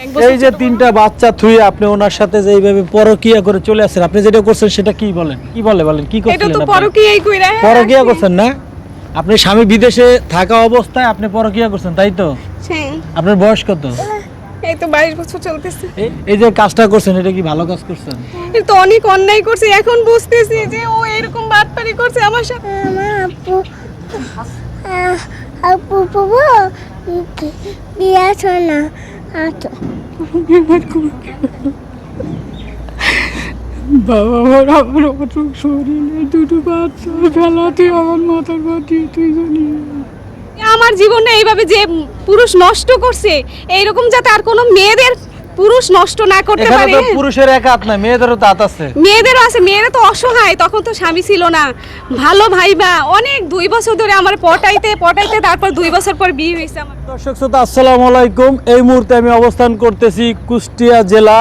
এই যে তিনটা বাচ্চা থুয়ে আপনি ওনার সাথে যে এইভাবে পরকিয়া করে চলে আসছেন আপনি যেটা করছেন সেটা কি বলেন? কি বলে বলেন? কি বড়। এটা তো? পরকীয়াই কইরা হ্যাঁ, পরকিয়া করছেন না? আপনি স্বামী বিদেশে থাকা অবস্থায় আপনি পরকিয়া করছেন তাই তো? হ্যাঁ আপনার বয়স কত? এই তো বাইশ বছর চলতেছে। এই- এই যে কাজটা করছেন এটা কি ভালো কাজ করছেন? এটা তো অনেক অন্যায় করছে এখন বুঝতেছি যে ও এরকম বাটপারি করছে আমার সাথে। আমার আপু। আপু বাবু বিয়া শোনা আচ্ছা। বাবা আমার আমার অসুখ শরীরে দুটো বাচ্চা ফেলাতে আমার মাথার বাটি তুই জানি আমার জীবনে এইভাবে যে পুরুষ নষ্ট করছে এইরকম যাতে আর কোনো মেয়েদের পুরুষ নষ্ট না করতে এখানে পারে? তো পুরুষের এক হাত না মেয়েদেরও তো হাত আছে। মেয়েদেরও আছে মেয়েরা তো অসহায় তখন তো স্বামী ছিল না। ভালো ভাইবা অনেক দুই বছর ধরে আমার পটাইতে পটাইতে তারপর দুই বছর পর বিয়ে হয়েছে আমার। দর্শক শ্রোতা আসসালামু আলাইকুম। এই মুহূর্তে আমি অবস্থান করতেছি কুষ্টিয়া জেলা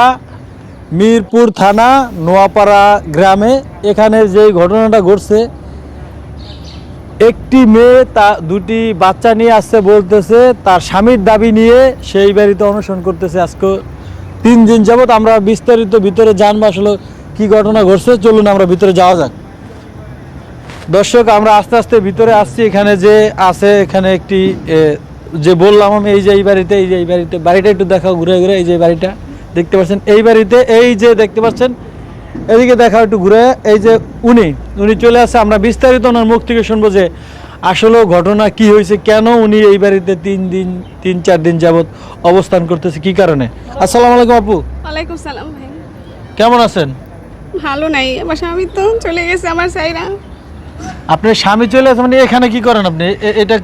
মিরপুর থানা নোয়াপাড়া গ্রামে। এখানে যে ঘটনাটা ঘটছে একটি মেয়ে তা দুটি বাচ্চা নিয়ে আসছে বলতেছে তার স্বামীর দাবি নিয়ে সেই বাড়িতে অনুসরণ করতেছে আজকে তিন দিন যাবত আমরা বিস্তারিত ভিতরে জানব আসলে কি ঘটনা ঘটছে। চলুন আমরা ভিতরে যাওয়া যাক। দর্শক, আমরা আস্তে আস্তে ভিতরে আসছি। এখানে যে আছে, এখানে একটি যে বললাম আমি, এই যে এই বাড়িতে, এই যে এই বাড়িতে, বাড়িটা একটু দেখাও, ঘুরে ঘুরে, এই যে বাড়িটা দেখতে পাচ্ছেন। এই বাড়িতে, এই যে দেখতে পাচ্ছেন, এদিকে দেখাও একটু ঘুরে। এই যে উনি উনি চলে আসছে আমরা বিস্তারিত ওনার মুখ থেকে শুনব যে আসলে ঘটনা কি হয়েছে? কেন উনি এই বাড়িতে তিন দিন তিন চার দিন যাবত অবস্থান করতেছে? কি কারণে? আসসালামু আলাইকুম আপু। ওয়ালাইকুম সালাম ভাই। কেমন আছেন? ভালো নাই। আমার স্বামী তো চলে গেছে আমার সাইরা। আপনার স্বামী চলে আসে মানে এখানে কি করেন আপনি? এটা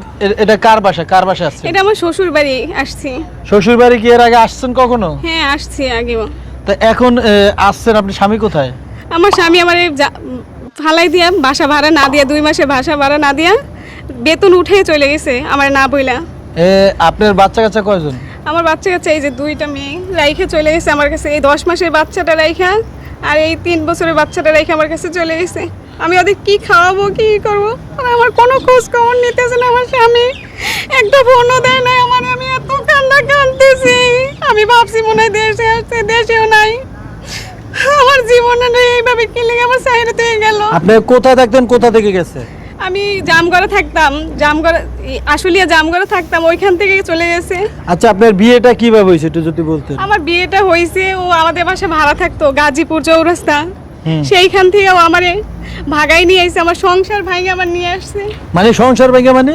এটা কার বাসা? কার বাসা আসছে এটা আমার শ্বশুর বাড়ি আসছি। শ্বশুর বাড়ি কি এর আগে আসছেন কখনো? হ্যাঁ আসছি আগে তা এখন আসছেন আপনি স্বামী কোথায়? আমার স্বামী আমার ফালাই দিয়া বাসা ভাড়া না দিয়া দুই মাসে বাসা ভাড়া না দিয়া বেতন উঠে চলে গেছে আমার না বইলা। এ, আপনার বাচ্চা কাচ্চা কয়জন? আমার বাচ্চা কাছে এই যে দুইটা মেয়ে রাইখে চলে গেছে আমার কাছে। এই দশ মাসের বাচ্চাটা রাইখা আর এই তিন বছরের বাচ্চাটা রাইখে আমার কাছে চলে গেছে। আমি ওদের কি খাওয়াবো কি করব? আমার কোনো খোঁজ খবর নিতেছে না আমার স্বামী। একটা ফোনও দেয় না আমার আমি এত কান্না কাঁদতেছি। আমি ভাবছি মনে হয় দেশে আসছে দেশেও নাই। আমার জীবনে এইভাবে কি লেগে আমার সাইডে থেকে গেল। আপনি কোথায় থাকতেন কোথা থেকে গেছে? আমি জামগড়ে থাকতাম জামগড়ে আশুলিয়া জামগড়ে থাকতাম ওইখান থেকে চলে গেছে। আচ্ছা আপনার বিয়েটা কীভাবে হয়েছে একটু যদি বলতেন? আমার বিয়েটা হয়েছে ও আমাদের বাসায় ভাড়া থাকতো গাজীপুর চৌরাস্তা। সেইখান থেকে ও আমারে ভাগাই নিয়ে আসছে আমার সংসার ভাঙে আমার নিয়ে আসছে। মানে সংসার ভেঙে মানে?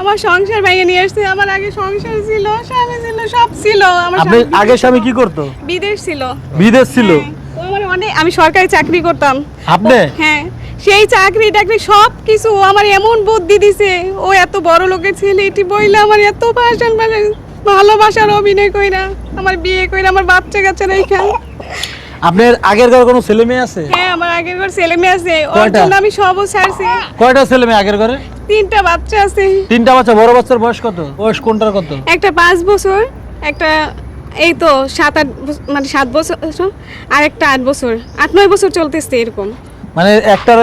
আমার সংসার ভাঙে নিয়ে আসছে আমার আগে সংসার ছিল স্বামী ছিল সব ছিল আমার আপনি আগে স্বামী কি করতো? বিদেশ ছিল। বিদেশ ছিল? হ্যাঁ, আমার অনেক আমি সরকারি চাকরি করতাম। আপনি? হ্যাঁ। সেই চাকরি টাকরি সব কিছু আমার এমন বুদ্ধি দিছে ও এত বড় লোকের ছেলে এটি বইলা আমার এত ভাষণ ভাষণ ভালোবাসার অভিনয় কইরা আমার বিয়ে কইরা আমার বাচ্চা কাচ্চা রেখা। আপনার আগের ঘরে কোনো ছেলে মেয়ে আছে? হ্যাঁ আমার আগের ঘর ছেলে মেয়ে আছে ওর জন্য আমি সবও ছাড়ছি। কয়টা ছেলে মেয়ে আগের ঘরে? তিনটা বাচ্চা আছে। তিনটা বাচ্চা বড় বাচ্চার বয়স কত? বয়স কোনটার কত? একটা পাঁচ বছর একটা এই তো সাত আট মানে সাত বছর আর একটা আট বছর। আট নয় বছর চলতেছে এরকম। মানে একটার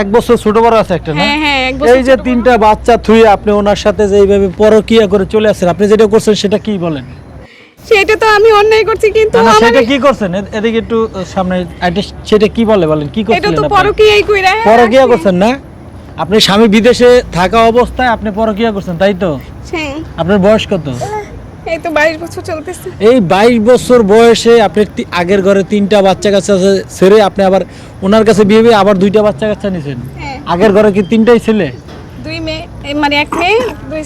এক বছর ছোট বড় আছে একটা না? হ্যাঁ হ্যাঁ এক বছর এই যে তিনটা বাচ্চা থুয়ে আপনি ওনার সাথে যে এইভাবে পরকিয়া করে চলে আসছেন আপনি যেটা করছেন সেটা কি বলেন? সেটা তো আমি অন্যায় করছি কিন্তু আমার সেটা কি করছেন? এদিকে একটু সামনে সেটা কি বলে বলেন? কি করছেন এটা তো? পরকীয়াই কইরা পরকিয়া করছেন না? আপনি স্বামী বিদেশে থাকা অবস্থায় আপনি পরকিয়া করছেন তাই তো? হ্যাঁ। আপনার বয়স কত? এই তো বাইশ বছর চলতেছে। এই বাইশ বছর বয়সে আপনি আগের ঘরে তিনটা বাচ্চা কাচ্চা আছে, ছেড়ে আপনি আবার ওনার কাছে বিয়ে হয়ে আবার দুইটা বাচ্চা কাচ্চা নিছেন? হ্যাঁ। আগের ঘরে কি তিনটাই ছেলে? দুই মেয়ে মানে এক মেয়ে দুই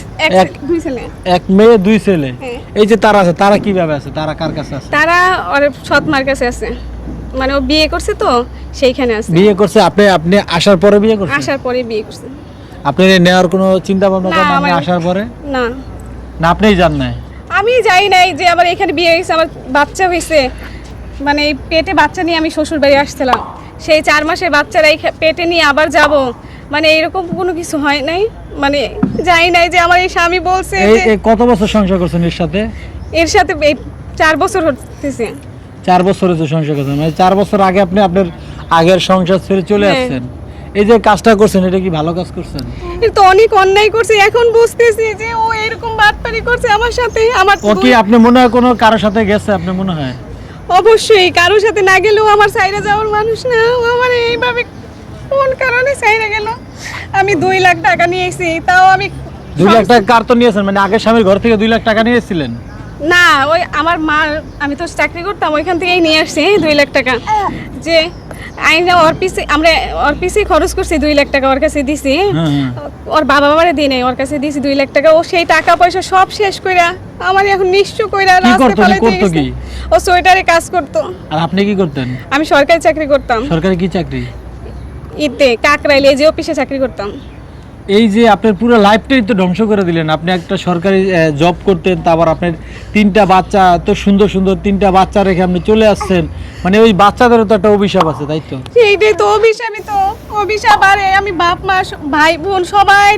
দুই ছেলে। এক মেয়ে দুই ছেলে? হ্যাঁ। এই যে তারা আছে তারা কীভাবে আছে? তারা কার কাছে আছে? তারা ওর সৎ মার কাছে আছে। মানে ও বিয়ে করছে তো সেইখানে আছে। বিয়ে করছে আপনি আপনি আসার পরে বিয়ে করছেন? আসার পরে বিয়ে করছে। আপনি নেওয়ার কোনো চিন্তা ভাবনা করেন আসার পরে? না। না আপনিই জান নাই? আমি যাই নাই যে আমার এখানে বিয়ে হয়েছে আমার বাচ্চা হয়েছে। মানে এই পেটে বাচ্চা নিয়ে আমি শ্বশুর বাড়ি আসছিলাম। সেই চার মাসের বাচ্চারা এই পেটে নিয়ে আবার যাব। মানে এরকম কোনো কিছু হয় নাই? মানে যাই নাই যে আমার এই স্বামী বলছে কত বছর সংসার করছেন এর সাথে? এর সাথে এই চার বছর হতেছে। চার বছর হয়েছে সংসার করছেন। মানে চার বছর আগে আপনি আপনার আগের সংসার ছেড়ে চলে হ্যাঁ। আসছেন। এই যে কাজটা করছেন এটা কি ভালো কাজ করছেন? কিন্তু তো অনেক অন্যায় করছে এখন বুঝতেছি যে ও এরকম বাটপারি করছে আমার সাথে আমার ও কি আপনি মনে হয় কোনো কারোর সাথে গেছে আপনি মনে হয়? অবশ্যই কারোর সাথে না গেলেও আমার সাইডে যাওয়ার মানুষ না ও আমার এইভাবে কোন কারণে সাইডে গেল? আমি দুই লাখ টাকা নিয়েছি তাও আমি দুই লাখ টাকা কার তো নিয়েছেন? মানে আগের স্বামীর ঘর থেকে দুই লাখ টাকা নিয়েছিলেন? না ওই আমার মা আমি তো চাকরি করতাম ওইখান থেকেই নিয়ে আসছি দুই লাখ টাকা। যে আইনা ওর পিছে আমরা ওর পিছে খরচ করছি দুই লাখ টাকা ওর কাছে দিছি। হ্যাঁ, হ্যাঁ। ওর বাবা মারে দিই নাই ওর কাছে দিছি দুই লাখ টাকা। ও সেই টাকা পয়সা সব শেষ কইরা আমার এখন নিশ্চয় কইরা। কি? ও সোয়েটারে কাজ করতো। আর আপনি কি করতেন? আমি সরকারি চাকরি করতাম। সরকারি কি চাকরি? ইতে কাকরাইলে যে অফিসে চাকরি করতাম। এই যে আপনার পুরো লাইফটাই তো ধ্বংস করে দিলেন। আপনি একটা সরকারি জব করতেন তারপর আপনার তিনটা বাচ্চা এত সুন্দর সুন্দর তিনটা বাচ্চা রেখে আপনি চলে আসছেন। মানে ওই বাচ্চাদেরও তো একটা অভিশাপ আছে, তাই তো? সেইটাই তো অভিশাপই তো অভিশাপ, আরে আমি বাপ, মা, ভাই, বোন সবাই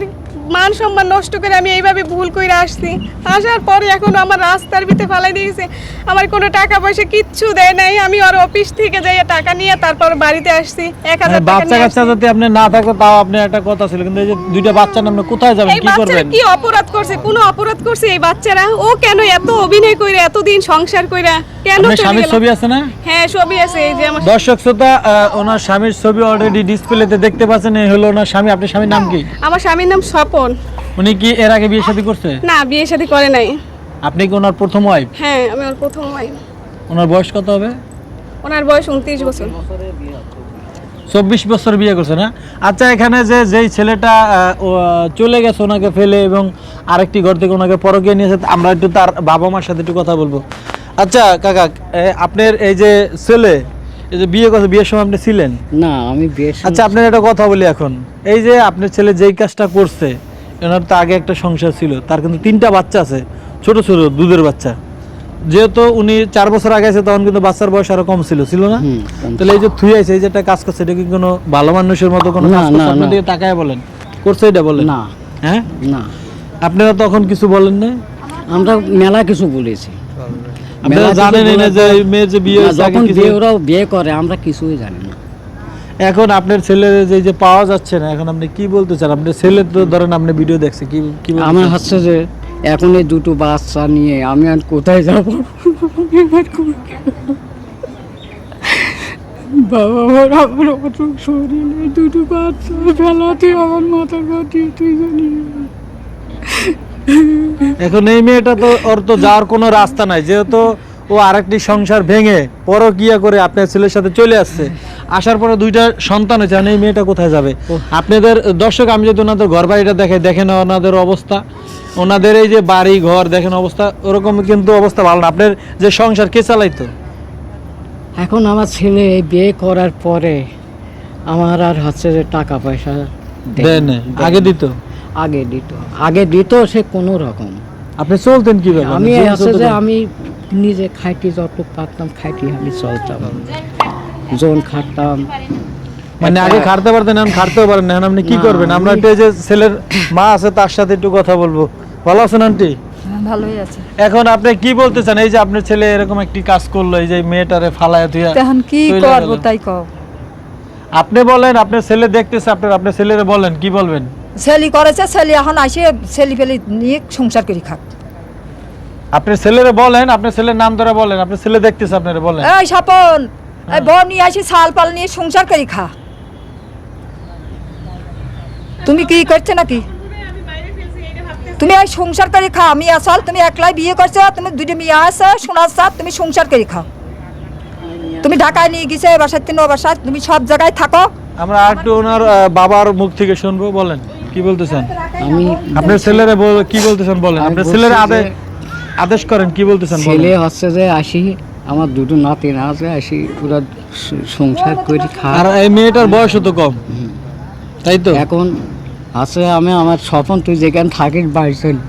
মান সম্মান নষ্ট করে আমি এইভাবে ভুল করে আসছি। আসার পরে এখন আমার রাস্তার ভিতরে ফালাই দিয়েছে আমার কোনো টাকা পয়সা কিচ্ছু দেয় নাই। আমি ওর অফিস থেকে যাই টাকা নিয়ে তারপর বাড়িতে আসছি। এক মানে হাজার বাচ্চা কাচ্চা। যদি আপনি না থাকতো তাও আপনি একটা কথা ছিল। কিন্তু এই যে দুইটা বাচ্চা আপনি কোথায় যাবেন? কি করবেন? কি অপরাধ করছে? কোনো অপরাধ করছে এই বাচ্চারা? ও কেন এত অভিনয় কইরা এতদিন সংসার কইরা কেন স্বামীর ছবি আছে না? হ্যাঁ ছবি আছে এই যে আমার দর্শক শ্রোতা ওনার স্বামীর ছবি অলরেডি ডিসপ্লেতে দেখতে পাচ্ছেন। এই হলো ওনার স্বামী। আপনার স্বামীর নাম কি? আমার স্বামীর নাম স্বপন উনি কি এর আগে বিয়ে শাদী করছে? না বিয়ে শাদী করে নাই। আপনি কি ওনার প্রথম ওয়াইফ হ্যাঁ আমি ওর প্রথম wife। ওনার বয়স কত হবে? ওনার বয়স উনত্রিশ বছর। চব্বিশ বছর বিয়ে করছে না? আচ্ছা এখানে যে যেই ছেলেটা চলে গেছে ওনাকে ফেলে এবং আরেকটি ঘর থেকে ওনাকে পরকিয়ে নিয়েছে আমরা একটু তার বাবা মার সাথে একটু কথা বলব। আচ্ছা কাকা আপনার এই যে ছেলে এই যে বিয়ে করছে বিয়ের সময় আপনি ছিলেন? না আমি বেশ আচ্ছা আপনার একটা কথা বলি এখন। এই যে আপনার ছেলে যেই কাজটা করছে ওনার তো আগে একটা সংসার ছিল তার কিন্তু তিনটা বাচ্চা আছে ছোট ছোট দুধের বাচ্চা। যেহেতু উনি চার বছর আগে আছে তখন কিন্তু বাচ্চার বয়স আরও কম ছিল ছিল না? তাহলে এই যে থুই আছে এই যে একটা কাজ করছে এটা কি কোনো ভালো মানুষের মতো কোনো না, কাজ করছে। দিকে তাকায় বলেন। করছে এটা বলেন। না। হ্যাঁ? না। আপনারা তখন কিছু বলেন না আমরা মেলা কিছু বলেছি। আপনারা জানেন না যে মেয়ের যে বিয়ে যখন বিয়ে ওরাও বিয়ে করে আমরা কিছুই জানি না। এখন আপনার ছেলের যে যে পাওয়া যাচ্ছে না এখন আপনি কি বলতে চান? আপনার ছেলে তো ধরেন আপনি ভিডিও দেখছে কি কি আমার হচ্ছে যে এখন এই দুটো বাচ্চা নিয়ে আমি আর কোথায় যাব? বাবা আমার আমার অত শরীরে দুটো বাচ্চা ফেলাতে আমার মাথার বাটি তুই জানি এখন এই মেয়েটা তো ওর তো যাওয়ার কোনো রাস্তা নাই যেহেতু ও আরেকটি সংসার ভেঙে পরকিয়া করে আপনার ছেলের সাথে চলে আসছে। আসার পরে দুইটা সন্তান হয়েছে এই মেয়েটা কোথায় যাবে? আপনাদের দর্শক আমি যদি ওনাদের ঘর বাড়িটা দেখে দেখেন ওনাদের অবস্থা। ওনাদের এই যে বাড়ি ঘর দেখেন অবস্থা ওরকম কিন্তু অবস্থা ভালো না। আপনার যে সংসার কে চালাইতো? এখন আমার ছেলে এই বিয়ে করার পরে আমার আর হচ্ছে যে টাকা পয়সা দেয় না আগে দিত? আগে দিত। আগে দিত সে কোনো রকম। আপনি চলতেন কীভাবে? আমি আছে যে আমি নিজে খাইটি যত পারতাম খাইটি আমি চলতাম। জোন খাটতাম। মানে আগে খাটতে পারতেন এখন খাটতেও পারেন না। আপনি কি করবেন? আমরা একটু এই যে ছেলের মা আছে তার সাথে একটু কথা বলব। ভালো আছেন আন্টি? ভালোই আছে। এখন আপনি কি বলতে চান? এই যে আপনার ছেলে এরকম একটি কাজ করল এই যে মেয়েটারে ফালায় তুই এখন কি করব তাই কও। আপনি বলেন আপনার ছেলে দেখতেছে আপনার আপনার ছেলেরে বলেন কি বলবেন? ছেলি করেছে ছেলি এখন আসে ছেলি ফেলি নিয়ে সংসার করি খাক। আপনার ছেলেরে বলেন আপনার ছেলের নাম ধরে বলেন আপনার ছেলে দেখতেছে আপনারে বলেন। এই স্বপন এই বউ নিয়ে আসি শাল পাল নিয়ে সংসার করি খা। তুমি কি করছ নাকি? তুমি এই সংসার করে খা আমি আসল তুমি একলাই বিয়ে করছ তুমি দুটো মেয়ে আছে সোনার সাথ তুমি সংসার করে খাও। তুমি ঢাকায় নিয়ে গেছে এ বাসার তিন ও বাসায় তুমি সব জায়গায় থাকো। আমরা আর একটু ওনার বাবার মুখ থেকে শুনব বলেন। কি বলতেছেন? আমি আপনার ছেলেরে কি বলতেছেন বলেন? আপনার ছেলের আদেশ আদেশ করেন কি বলতেছেন। ছেলে হচ্ছে যে আসি আমার দুটো নাতিন আছে আসি পুরো সংসার করে খা আর এই মেয়েটার বয়স তো কম। তাই তো? এখন আছে আমি আমার স্বপন তুই যেখানে থাকিস বাড়ি চলে।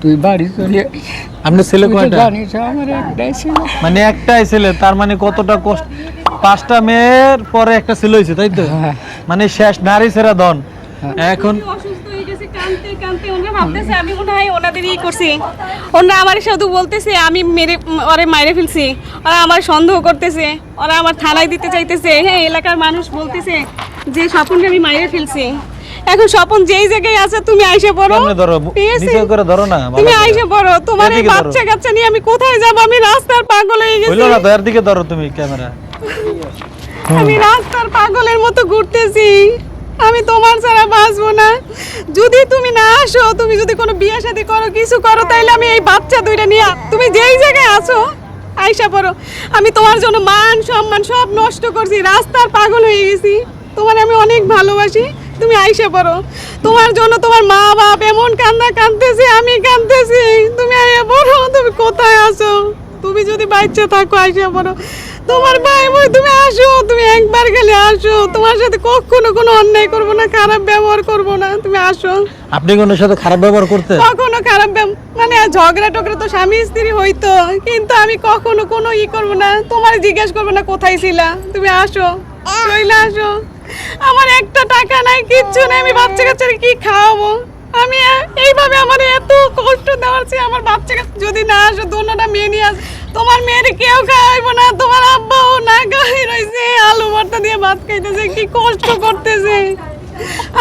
তুই বাড়ি চলে আপনার ছেলে কয়টা? মানে একটাই ছেলে তার মানে কতটা কষ্ট পাঁচটা মেয়ের পরে একটা ছেলে হয়েছে তাই তো? হ্যাঁ। মানে শেষ নারী ছেড়া ধন। এখন আমি মনে হয় ওনাদেরই করছি। ওরা আমার শুধু বলতেছে আমি মেরে ওরে মাইরে ফেলছি। ওরা আমার সন্দেহ করতেছে ওরা আমার থানায় দিতে চাইতেছে। হ্যাঁ এলাকার মানুষ বলতেছে যে স্বপনকে আমি মাইরে ফেলছি। এখন স্বপন যেই জায়গায় আছে তুমি আইসে পড়ো। ধরো? নিচে করে ধরো না তুমি। আইসে পড়ো। তোমার এই বাচ্চা কাচ্চা নিয়ে আমি কোথায় যাব? আমি রাস্তার পাগল হয়ে গেছি। না দিকে ধরো তুমি ক্যামেরা। আমি রাস্তার পাগলের মতো ঘুরতেছি। আমি তোমার ছাড়া বাঁচবো না। যদি তুমি না আসো, তুমি যদি কোনো বিয়ে শাদী করো, কিছু করো, তাইলে আমি এই বাচ্চা দুইটা নিয়ে তুমি যেই জায়গায় আছো, আইসা পড়ো। আমি তোমার জন্য মান, সম্মান সব নষ্ট করছি। রাস্তার পাগল হয়ে গেছি। তোমার আমি অনেক ভালোবাসি। তুমি আইসা পড়ো। তোমার জন্য তোমার মা বাপ এমন কান্না কাঁদতেছে, আমি কাঁদতেছি। তুমি আইসা পড়ো, তুমি কোথায় আছো? তুমি যদি বাচ্চা থাকো, আইসা পড়ো। তোমার ভাই বোন তুমি আসো তুমি একবার গেলে আসো। তোমার সাথে কখনো কোনো অন্যায় করব না খারাপ ব্যবহার করব না তুমি আসো। আপনি কোন সাথে খারাপ ব্যবহার করতে কখনো খারাপ মানে ঝগড়া টগড়া তো স্বামী স্ত্রী হইতো কিন্তু আমি কখনো কোনো ই করব না। তোমার জিজ্ঞেস করব না কোথায় ছিলা? তুমি আসো চলে আসো। আমার একটা টাকা নাই কিচ্ছু নাই আমি বাচ্চা কাচ্চার কি খাওয়াবো? আমি এইভাবে আমার এত কষ্ট দেওয়ার চেয়ে আমার বাচ্চা কাচ্চা যদি না আসো দোনোটা মেয়ে নিয়ে আস তোমার মেয়ের কেউ খাওয়াইবো না তোমার আব্বাও না খাওয়াই রয়েছে আলু ভর্তা দিয়ে ভাত খাইতেছে কি কষ্ট করতেছে।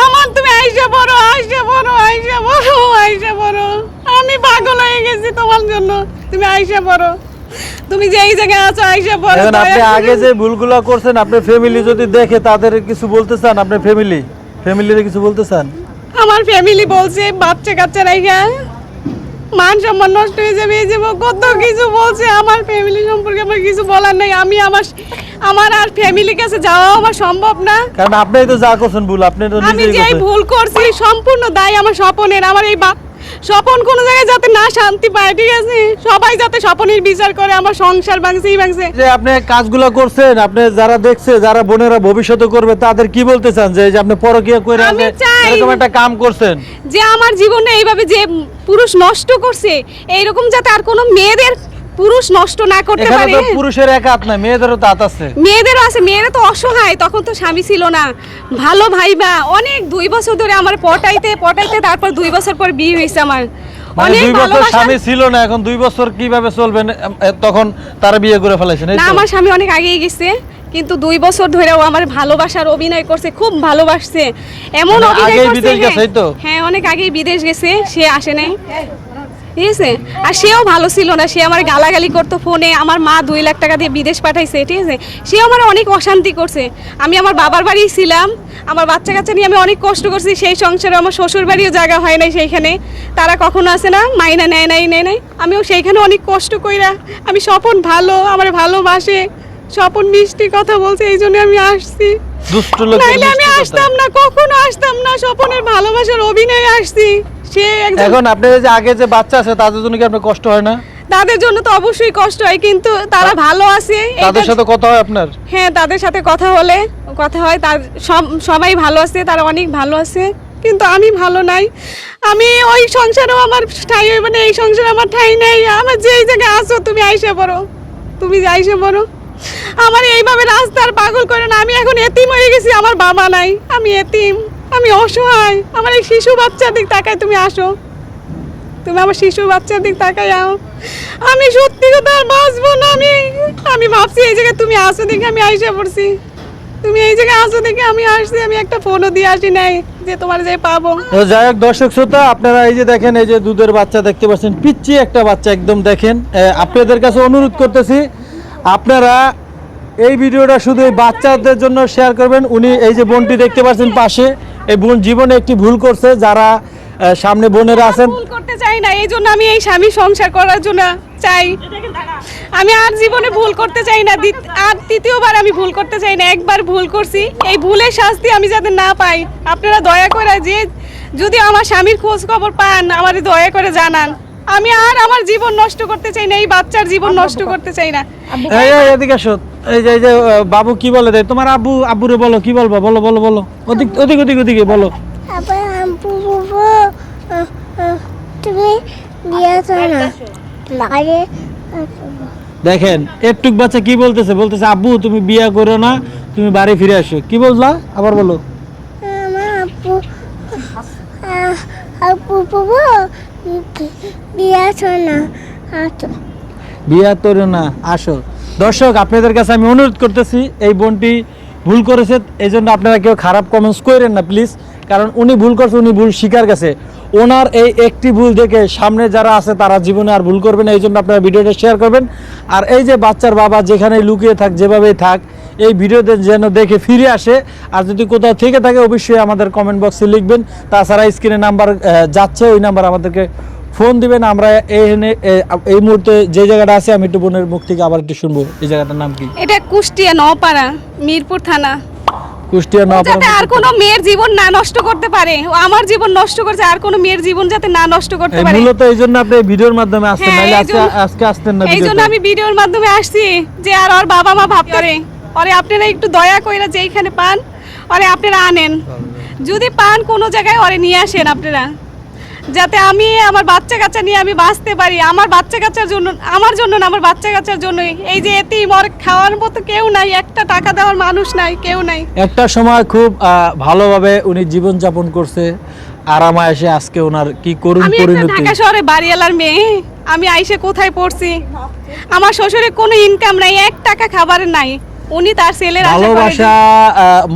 আমার তুমি আইসা বড় আইসা বড় আইসা বড় আইসা বড় আমি পাগল হয়ে গেছি তোমার জন্য। তুমি আইসা বড় তুমি যেই জায়গায় আছো আইসা পড়ো এখন আপনি আগে যে ভুলগুলো করছেন আপনি ফ্যামিলি যদি দেখে তাদের কিছু বলতে চান আপনি ফ্যামিলি ফ্যামিলির কিছু বলতে চান? আমার ফ্যামিলি বলছে বাচ্চা কাচ্চা রাইখা মান সম্মান নষ্ট হয়ে যাবে এই যে কত কিছু বলছে আমার ফ্যামিলি সম্পর্কে আমার কিছু বলার নাই আমি আমার আমার আর ফ্যামিলির কাছে যাওয়া আমার সম্ভব না। কারণ আপনি তো যা করছেন ভুল আপনি তো আমি যেই ভুল করছি সম্পূর্ণ দায় আমার স্বপনের আমার এই বা স্বপন কোনো জায়গায় যাতে না শান্তি পায় ঠিক আছে? সবাই যাতে স্বপনের বিচার করে আমার সংসার ভাঙছে ভাঙছে। যে আপনি কাজগুলো করছেন আপনি যারা দেখছে যারা বোনেরা ভবিষ্যতে করবে তাদের কি বলতে চান? যে আপনি পরকীয়া করে এরকম একটা কাম করছেন? যে আমার জীবনে এইভাবে যে পুরুষ নষ্ট করছে এইরকম যাতে আর কোনো মেয়েদের পুরুষ নষ্ট না করতে এখানে পারে? তো পুরুষের এক হাত না মেয়েদেরও তো হাত আছে। মেয়েদেরও আছে মেয়েরা তো অসহায় তখন তো স্বামী ছিল না। ভালো ভাইবা অনেক দুই বছর ধরে আমার পটাইতে পটাইতে তারপর দুই বছর পর বিয়ে হয়েছে আমার। মানে অনেক বছর স্বামী ছিল না এখন দুই বছর কীভাবে চলবেন তখন তারা বিয়ে করে ফেলাইছেন না আমার স্বামী অনেক আগেই গেছে কিন্তু দুই বছর ধরেও আমার ভালোবাসার অভিনয় করছে খুব ভালোবাসছে। এমন মানে অভিনয় করছে? হ্যাঁ অনেক আগেই বিদেশ গেছে সে আসে নাই। ঠিক আছে? আর সেও ভালো ছিল না, সে আমার গালাগালি করতো ফোনে, আমার মা দুই লাখ টাকা দিয়ে বিদেশ পাঠাইছে, ঠিক আছে? সে আমার অনেক অশান্তি করছে। আমি আমার বাবার বাড়ি ছিলাম, আমার বাচ্চা কাচ্চা নিয়ে আমি অনেক কষ্ট করছি, সেই সংসারে আমার শ্বশুর বাড়িও জায়গা হয় নাই সেইখানে। তারা কখনো আসে না? মাইনা নেয় নাই নেয় নাই। আমিও সেইখানে অনেক কষ্ট কইরা, আমি স্বপন ভালো, আমার ভালোবাসে, স্বপন মিষ্টি কথা বলছে, এই জন্য আমি আসছি। দুষ্ট লোকের নাইলে আমি আসতাম না কখনো আসতাম না স্বপনের ভালোবাসার অভিনয় আসছি। সে এখন আপনি যে আগে যে বাচ্চা আছে তাদের জন্য কি আপনার কষ্ট হয় না? তাদের জন্য তো অবশ্যই কষ্ট হয় কিন্তু তারা ভালো আছে তাদের সাথে কথা হয় আপনার? হ্যাঁ তাদের সাথে কথা হলে কথা হয় তার সব- সবাই ভালো আছে তারা অনেক ভালো আছে কিন্তু আমি ভালো নাই। আমি ওই সংসারেও আমার ঠাই হইব না এই সংসারে আমার ঠাই নেই। আমার যেই জায়গায় আসো তুমি আইসে পড়ো। তুমি আইসে পড়ো। আমার এইভাবে রাস্তার পাগল করে না, আমি এখন এতিম হয়ে গেছি, আমার বাবা নাই, আমি এতিম, আমি অসহায়, আমার এই শিশু বাচ্চার দিক তাকায় তুমি আসো। তুমি আমার শিশু বাচ্চার দিক তাকায় আও। আমি সত্যি কথা আর বাঁচবো না আমি। আমি ভাবছি এই জায়গায় তুমি আসো দেখে, আমি আইসা পড়ছি। তুমি এই জায়গায় আসো দেখে, আমি আসছি, আমি একটা ফোনও দিয়ে আসি নাই যে তোমার যে পাবো। তো যাই হোক, দর্শক শ্রোতা, আপনারা এই যে দেখেন, এই যে দুধের বাচ্চা দেখতে পাচ্ছেন পিচ্ছি একটা বাচ্চা একদম দেখেন। আপনাদের কাছে অনুরোধ করতেছি আপনারা এই ভিডিওটা শুধু এই বাচ্চাদের জন্য শেয়ার করবেন। উনি এই যে বোনটি দেখতে পাচ্ছেন পাশে এই বোন জীবনে একটি ভুল করছে যারা সামনে বোনেরা আছেন। ভুল করতে চাই না এই জন্য আমি এই স্বামী সংসার করার জন্য চাই। আমি আর জীবনে ভুল করতে চাই না। আর তৃতীয়বার আমি ভুল করতে চাই না একবার ভুল করছি। এই ভুলের শাস্তি আমি যাতে না পাই আপনারা দয়া করে যে যদি আমার স্বামীর খোঁজ খবর পান আমার দয়া করে জানান। আমি আর আমার জীবন নষ্ট করতে চাই না এই বাচ্চার জীবন নষ্ট করতে চাই না। এই এদিকে আসো। এই যে এই যে বাবু কি বলে দেয়? তোমার আব্বু আব্বুরে বলো কি বলব? বলো বলো বলো। ওদিক ওদিক ওদিক ওদিকে বলো। আবার আম্পু বুবু তুমি লাগে দেখেন একটুক বাচ্চা কি বলতেছে? বলতেছে আব্বু তুমি বিয়ে করো না তুমি বাড়ি ফিরে আসো। কি বললা? আবার বলো। আমার আপু আপু বাবু বিয়ে তৈরি আসো। দর্শক, আপনাদের কাছে আমি অনুরোধ করতেছি, এই বোনটি ভুল করেছে, এই জন্য আপনারা কেউ খারাপ কমেন্টস করেন না প্লিজ কারণ উনি ভুল করছে, উনি ভুল শিকার গেছে ওনার এই একটি ভুল দেখে সামনে যারা আছে তারা জীবনে আর ভুল করবেন এই জন্য আপনারা ভিডিওটা শেয়ার করবেন। আর এই যে বাচ্চার বাবা যেখানে লুকিয়ে থাক, যেভাবেই থাক, এই ভিডিওতে যেন দেখে ফিরে আসে। আর যদি কোথাও থেকে থাকে, অবশ্যই আমাদের কমেন্ট বক্সে লিখবেন। তাছাড়া স্ক্রিনে নাম্বার যাচ্ছে, ওই নাম্বার আমাদেরকে ফোন দিবেন। আমরা এখানে এই মুহূর্তে যে জায়গাটা আছে, আমি একটু বোনের মুখ থেকে আবার একটু শুনব। এই জায়গাটার নাম কি? এটা কুষ্টিয়া নপাড়া মিরপুর থানা। কুষ্টিয়া যাতে আর কোনো মেয়ের জীবন না নষ্ট করতে পারে। ও আমার জীবন নষ্ট করছে আর কোনো মেয়ের জীবন যাতে না নষ্ট করতে পারে। মূলত এই জন্য আপনি ভিডিওর মাধ্যমে আসছেন হ্যাঁ, নাহলে এই আজকে জন্য- আজকে আসতেন না এই জন্য আমি ভিডিওর মাধ্যমে আসছি যে আর ওর বাবা মা ভাব করে পরে আপনারা একটু দয়া কইরা যেইখানে পান ওরে আপনারা আনেন। যদি পান কোনো জায়গায় ওরে নিয়ে আসেন আপনারা। যাতে আমি আমার বাচ্চা কাচ্চা নিয়ে আমি বাঁচতে পারি। আমার বাচ্চা কাচ্চার জন্য আমার জন্য না আমার বাচ্চা কাচ্চার জন্যই। এই যে এতেই মর খাওয়ার মতো কেউ নাই একটা টাকা দেওয়ার মানুষ নাই কেউ নাই। একটা সময় খুব ভালোভাবে উনি জীবন যাপন করছে। আরামে এসে আজকে ওনার কি একটা পরিণতি। ঢাকা শহরে বাড়িওয়ালার মেয়ে। আমি আইসে কোথায় পড়ছি? আমার শ্বশুরের কোনো ইনকাম নাই এক টাকা খাবারের নাই। উনি তার ছেলের ভালোবাসা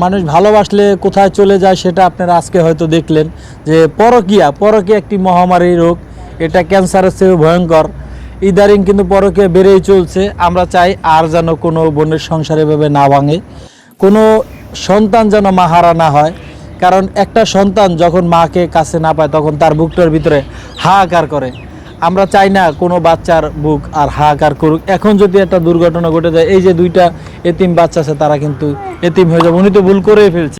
মানুষ ভালোবাসলে কোথায় চলে যায় সেটা আপনারা আজকে হয়তো দেখলেন যে পরকিয়া পরকিয়া একটি মহামারী রোগ। এটা ক্যান্সারের চেয়েও ভয়ঙ্কর। ইদারিং কিন্তু পরকিয়া বেড়েই চলছে। আমরা চাই আর যেন কোনো বোনের সংসার এভাবে না ভাঙে। কোনো সন্তান যেন মাহারা না হয়। কারণ একটা সন্তান যখন মাকে কাছে না পায়, তখন তার বুকটার ভিতরে হাহাকার করে। আমরা চাই না কোনো বাচ্চার বুক আর হাহাকার করুক। এখন যদি একটা দুর্ঘটনা ঘটে যায়, এই যে দুইটা এতিম বাচ্চা আছে, তারা কিন্তু এতিম হয়ে যাবে। উনি তো ভুল করেই ফেলছে।